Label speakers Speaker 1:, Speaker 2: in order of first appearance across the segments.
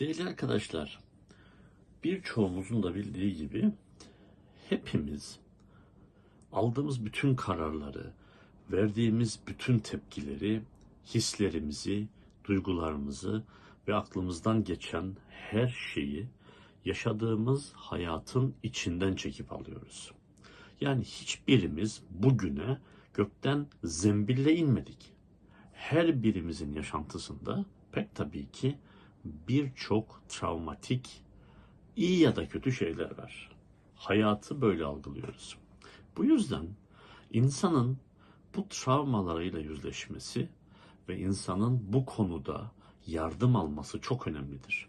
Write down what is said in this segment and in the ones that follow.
Speaker 1: Değerli arkadaşlar, birçoğumuzun da bildiği gibi hepimiz aldığımız bütün kararları, verdiğimiz bütün tepkileri, hislerimizi, duygularımızı ve aklımızdan geçen her şeyi yaşadığımız hayatın içinden çekip alıyoruz. Yani hiçbirimiz bugüne gökten zembille inmedik. Her birimizin yaşantısında pek tabii ki birçok travmatik, iyi ya da kötü şeyler var. Hayatı böyle algılıyoruz. Bu yüzden insanın bu travmalarıyla yüzleşmesi ve insanın bu konuda yardım alması çok önemlidir.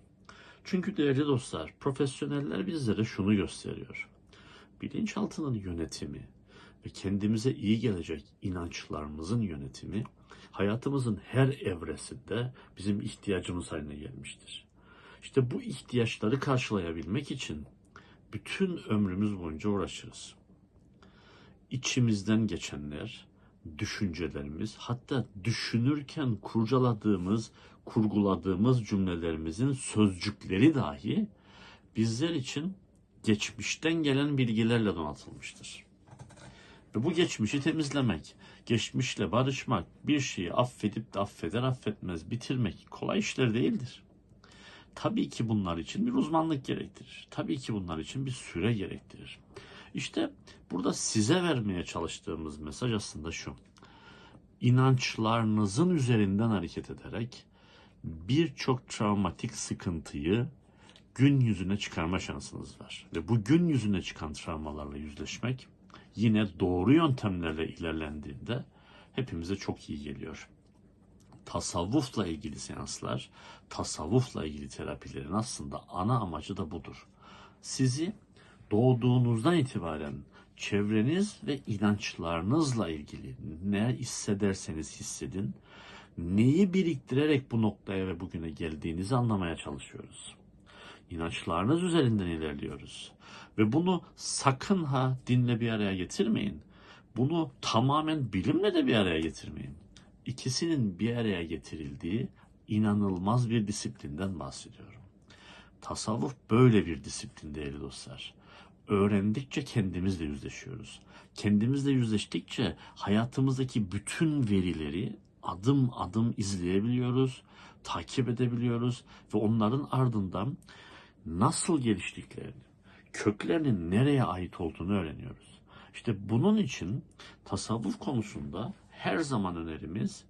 Speaker 1: Çünkü değerli dostlar, profesyoneller bizlere şunu gösteriyor. Bilinçaltının yönetimi ve kendimize iyi gelecek inançlarımızın yönetimi hayatımızın her evresinde bizim ihtiyacımız haline gelmiştir. İşte bu ihtiyaçları karşılayabilmek için bütün ömrümüz boyunca uğraşırız. İçimizden geçenler, düşüncelerimiz, hatta düşünürken kurcaladığımız, kurguladığımız cümlelerimizin sözcükleri dahi bizler için geçmişten gelen bilgilerle donatılmıştır. Ve bu geçmişi temizlemek, geçmişle barışmak, bir şeyi affedip de affeder affetmez bitirmek kolay işler değildir. Tabii ki bunlar için bir uzmanlık gerektirir. Tabii ki bunlar için bir süre gerektirir. İşte burada size vermeye çalıştığımız mesaj aslında şu. İnançlarınızın üzerinden hareket ederek birçok travmatik sıkıntıyı gün yüzüne çıkarma şansınız var. Ve bu gün yüzüne çıkan travmalarla yüzleşmek yine doğru yöntemlerle ilerlendiğinde hepimize çok iyi geliyor. Tasavvufla ilgili seanslar, tasavvufla ilgili terapilerin aslında ana amacı da budur. Sizi doğduğunuzdan itibaren çevreniz ve inançlarınızla ilgili ne hissederseniz hissedin, neyi biriktirerek bu noktaya ve bugüne geldiğinizi anlamaya çalışıyoruz. İnançlarınız üzerinden ilerliyoruz. Ve bunu sakın ha dinle bir araya getirmeyin. Bunu tamamen bilimle de bir araya getirmeyin. İkisinin bir araya getirildiği inanılmaz bir disiplinden bahsediyorum. Tasavvuf böyle bir disiplin değerli dostlar. Öğrendikçe kendimizle yüzleşiyoruz. Kendimizle yüzleştikçe hayatımızdaki bütün verileri adım adım izleyebiliyoruz, takip edebiliyoruz ve onların ardından nasıl geliştiklerini, köklerinin nereye ait olduğunu öğreniyoruz. İşte bunun için tasavvuf konusunda her zaman önerimiz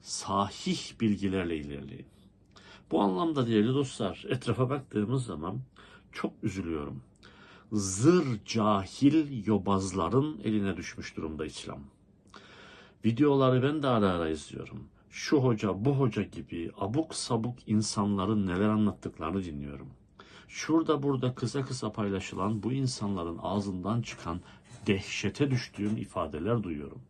Speaker 1: sahih bilgilerle ilerleyin. Bu anlamda değerli dostlar etrafa baktığımız zaman çok üzülüyorum. Zır cahil yobazların eline düşmüş durumda İslam. Videoları ben de ara ara izliyorum. Şu hoca bu hoca gibi abuk sabuk insanların neler anlattıklarını dinliyorum şurada burada kısa kısa paylaşılan bu insanların ağzından çıkan dehşete düştüğüm ifadeler duyuyorum.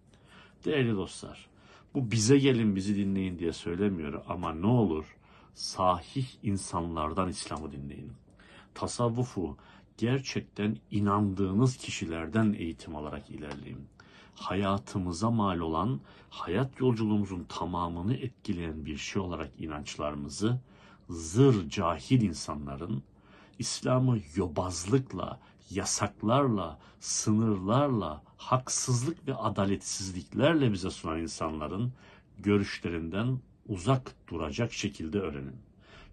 Speaker 1: Değerli dostlar, bu bize gelin bizi dinleyin diye söylemiyor ama ne olur sahih insanlardan İslam'ı dinleyin. Tasavvufu gerçekten inandığınız kişilerden eğitim alarak ilerleyin. Hayatımıza mal olan, hayat yolculuğumuzun tamamını etkileyen bir şey olarak inançlarımızı zır cahil insanların İslam'ı yobazlıkla, yasaklarla, sınırlarla, haksızlık ve adaletsizliklerle bize sunan insanların görüşlerinden uzak duracak şekilde öğrenin.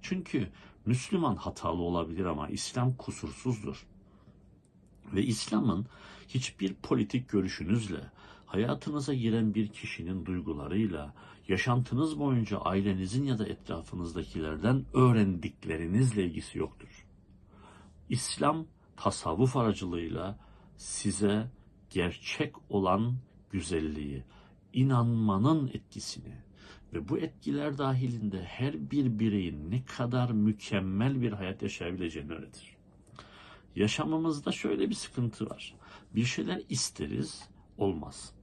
Speaker 1: Çünkü Müslüman hatalı olabilir ama İslam kusursuzdur. Ve İslam'ın hiçbir politik görüşünüzle, hayatınıza giren bir kişinin duygularıyla, yaşantınız boyunca ailenizin ya da etrafınızdakilerden öğrendiklerinizle ilgisi yoktur. İslam tasavvuf aracılığıyla size gerçek olan güzelliği, inanmanın etkisini ve bu etkiler dahilinde her bir bireyin ne kadar mükemmel bir hayat yaşayabileceğini öğretir. Yaşamımızda şöyle bir sıkıntı var. Bir şeyler isteriz, olmaz.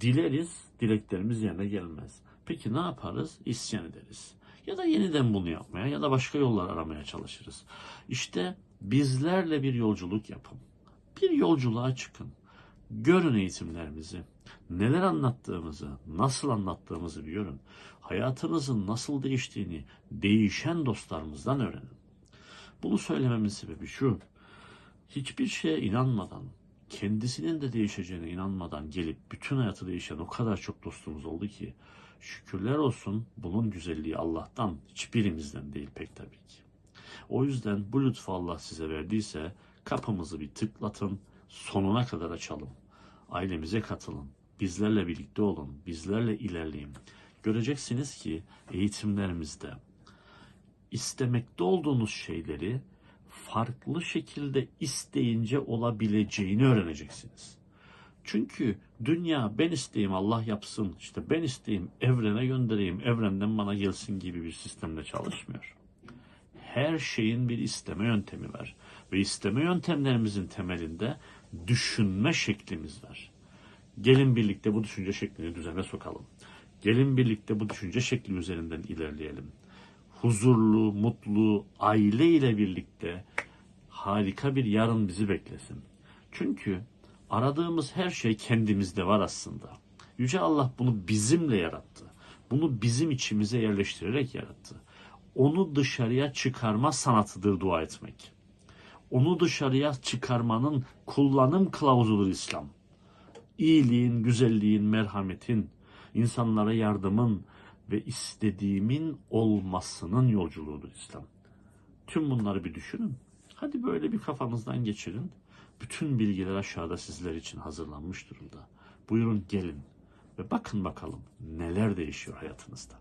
Speaker 1: Dileriz, dileklerimiz yerine gelmez. Peki ne yaparız? İsyan ederiz. Ya da yeniden bunu yapmaya ya da başka yollar aramaya çalışırız. İşte bizlerle bir yolculuk yapın. Bir yolculuğa çıkın. Görün eğitimlerimizi. Neler anlattığımızı, nasıl anlattığımızı bir görün. Hayatınızın nasıl değiştiğini değişen dostlarımızdan öğrenin. Bunu söylememin sebebi şu. Hiçbir şeye inanmadan, kendisinin de değişeceğine inanmadan gelip bütün hayatı değişen o kadar çok dostumuz oldu ki şükürler olsun bunun güzelliği Allah'tan hiçbirimizden değil pek tabii ki. O yüzden bu lütfu Allah size verdiyse kapımızı bir tıklatın, sonuna kadar açalım. Ailemize katılın, bizlerle birlikte olun, bizlerle ilerleyin. Göreceksiniz ki eğitimlerimizde istemekte olduğunuz şeyleri farklı şekilde isteyince olabileceğini öğreneceksiniz. Çünkü dünya ben isteyeyim Allah yapsın, işte ben isteyeyim evrene göndereyim, evrenden bana gelsin gibi bir sistemle çalışmıyor. Her şeyin bir isteme yöntemi var. Ve isteme yöntemlerimizin temelinde düşünme şeklimiz var. Gelin birlikte bu düşünce şeklini düzene sokalım. Gelin birlikte bu düşünce şekli üzerinden ilerleyelim. Huzurlu, mutlu, aile ile birlikte harika bir yarın bizi beklesin. Çünkü aradığımız her şey kendimizde var aslında. Yüce Allah bunu bizimle yarattı. Bunu bizim içimize yerleştirerek yarattı. Onu dışarıya çıkarma sanatıdır dua etmek. Onu dışarıya çıkarmanın kullanım kılavuzudur İslam. İyiliğin, güzelliğin, merhametin, insanlara yardımın ve istediğimin olmasının yolculuğudur İslam. Tüm bunları bir düşünün. Hadi böyle bir kafanızdan geçirin. Bütün bilgiler aşağıda sizler için hazırlanmış durumda. Buyurun gelin ve bakın bakalım neler değişiyor hayatınızda.